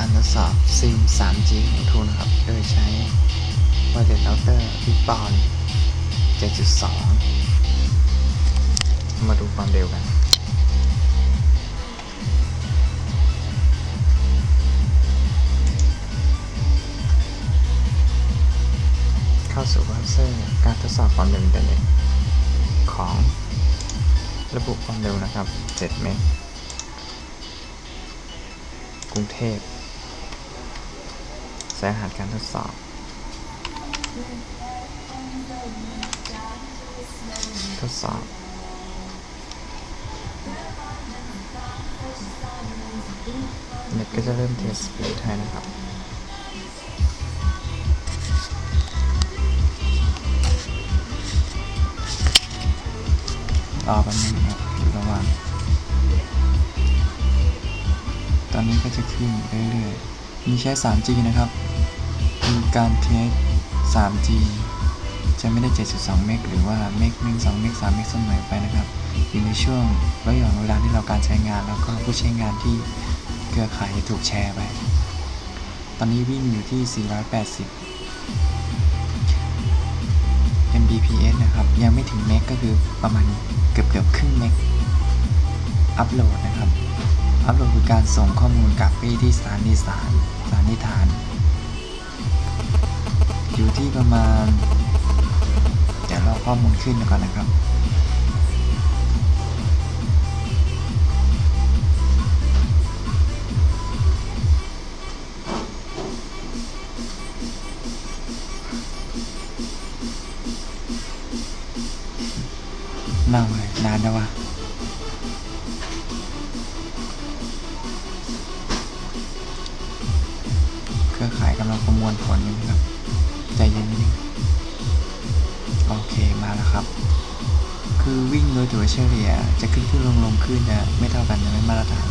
การทดสอบซิม 3G ของทูนะครับ โดยใช้ Wireless Router Big b o n 7.2 มาดูความเร็วกันเข้าสู่เบราว์เซอร์การทดสอบความเร็วอินเทอร์เน็ตของระบุความเร็วนะครับ 7 เมก กรุงเทพ ใส่รหัสการทดสอบ ทดสอบ เน็ตก็จะเริ่มเทสสปีดให้นะครับรอแป๊บนึงครับระหว่างตอนนี้ก็จะขึ้นเรื่อยๆ มีใช้ 3G นะครับ มีการเทส 3G จะไม่ได้ 7.2 เมกหรือว่าเมก1 2เมก3เมกเสมอไปนะครับอยู่ในช่วงระหว่างเวลาที่เราการใช้งานแล้วก็ผู้ใช้งานที่เครือข่ายถูกแชร์ไป ตอนนี้วิ่งอยู่ที่ 480 Mbps นะครับ ยังไม่ถึงเมกก็คือประมาณเกือบเกือบครึ่งเมกอัปโหลดนะครับ อัปโหลดคือการส่งข้อมูลกลับไปที่สถานีสารสถานีฐาน อยู่ที่ประมาณเดี๋ยวรอข้อมูลขึ้นก่อนนะครับเน่าเลยนานแล้ววะำลังประมวลผลอยู่นะครับใจเย็นนิดนึงโอเคมาแล้วครับ คือวิ่งโดยตัวเฉลี่ยจะขึ้นขึ้นลงลงขึ้นจะไม่เท่ากันจะไม่มาตรฐาน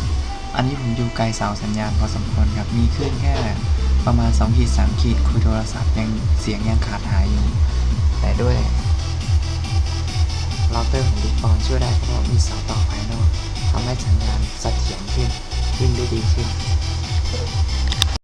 อันนี้ผมอยู่ไกลเสาสัญญาณพอสมควรครับมีขึ้นแค่ประมาณ2ขีด3ขีดคุยโทรศัพท์ยังเสียงยังขาดหายอยู่ แต่ด้วยเราเตอร์ของดิปอนช่วยได้เพราะมีเสาต่อภายนอกทำให้สัญญาณเสถียรขึ้นวิ่งได้ดีขึ้น